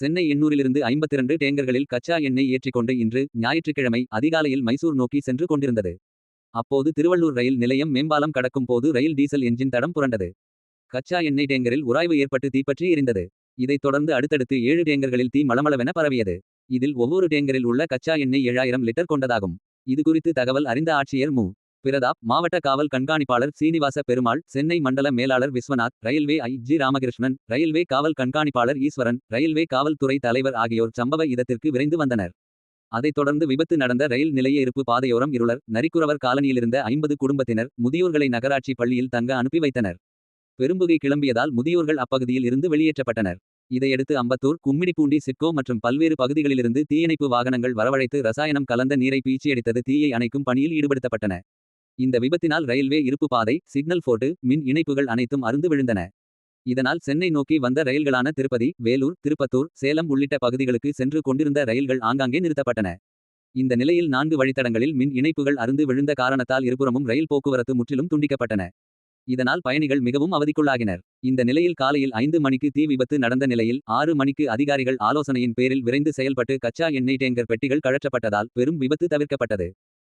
சென்னை எண்ணூரிலிருந்து ஐம்பத்திரண்டு டேங்கர்களில் கச்சா எண்ணெய் ஏற்றிக்கொண்டு இன்று ஞாயிற்றுக்கிழமை அதிகாலையில் மைசூர் நோக்கி சென்று கொண்டிருந்தது. அப்போது திருவள்ளூர் ரயில் நிலையம் மேம்பாலம் கடக்கும் போது ரயில் டீசல் என்ஜின் தடம் புரண்டது. கச்சா எண்ணெய் டேங்கரில் உராய்வு ஏற்பட்டு தீப்பற்றி எரிந்தது. இதைத் தொடர்ந்து அடுத்தடுத்து ஏழு டேங்கர்களில் தீ மளமளவென பரவியது. இதில் ஒவ்வொரு டேங்கரில் உள்ள கச்சா எண்ணெய் ஏழாயிரம் லிட்டர் கொண்டதாகும். இதுகுறித்து தகவல் அறிந்த ஆட்சியர் மு. பிரதாப் மாவட்ட காவல் கண்காணிப்பாளர் சீனிவாச பெருமாள் சென்னை மண்டல மேலாளர் Viswanath railway I G Ramakrishnan railway காவல் கண்காணிப்பாளர் ஈஸ்வரன் ரயில்வே காவல்துறை தலைவர் ஆகியோர் சம்பவ இடத்திற்கு விரைந்து வந்தனர். அதைத் தொடர்ந்து விபத்து நடந்த ரயில் நிலைய இருப்பு பாதையோரம் இருளர் நரிக்குறவர் காலனியிலிருந்த ஐம்பது குடும்பத்தினர் முதியோர்களை நகராட்சி பள்ளியில் தங்க அனுப்பி வைத்தனர். பெரும்புகை கிளம்பியதால் முதியோர்கள் அப்பகுதியில் இருந்து வெளியேற்றப்பட்டனர். இதையடுத்து அம்பத்தூர் கும்மிடிப்பூண்டி சிட்கோ மற்றும் பல்வேறு பகுதிகளிலிருந்து தீயணைப்பு வாகனங்கள் வரவழைத்து ரசாயனம் கலந்த நீரை பீச்சியடித்தது தீயை அணைக்கும் பணியில் ஈடுபடுத்தப்பட்டன. இந்த விபத்தினால் ரயில்வே இருப்பு பாதை சிக்னல் போட்டு மின் இணைப்புகள் அனைத்தும் அறுந்து விழுந்தன. இதனால் சென்னை நோக்கி வந்த ரயில்களான திருப்பதி வேலூர் திருப்பத்தூர் சேலம் உள்ளிட்ட பகுதிகளுக்கு சென்று கொண்டிருந்த ரயில்கள் ஆங்காங்கே நிறுத்தப்பட்டன. இந்த நிலையில் நான்கு வழித்தடங்களில் மின் இணைப்புகள் அருந்து விழுந்த காரணத்தால் இருபுறமும் ரயில் போக்குவரத்து முற்றிலும் துண்டிக்கப்பட்டன. இதனால் பயணிகள் மிகவும் அவதிக்குள்ளாகினர். இந்த நிலையில் காலையில் ஐந்து மணிக்கு தீ விபத்து நடந்த நிலையில் ஆறு மணிக்கு அதிகாரிகள் ஆலோசனையின் பேரில் விரைந்து செயல்பட்டு கச்சா எண்ணெய் டேங்கர் பெட்டிகள் கழற்றப்பட்டதால் பெரும் விபத்து தவிர்க்கப்பட்டது.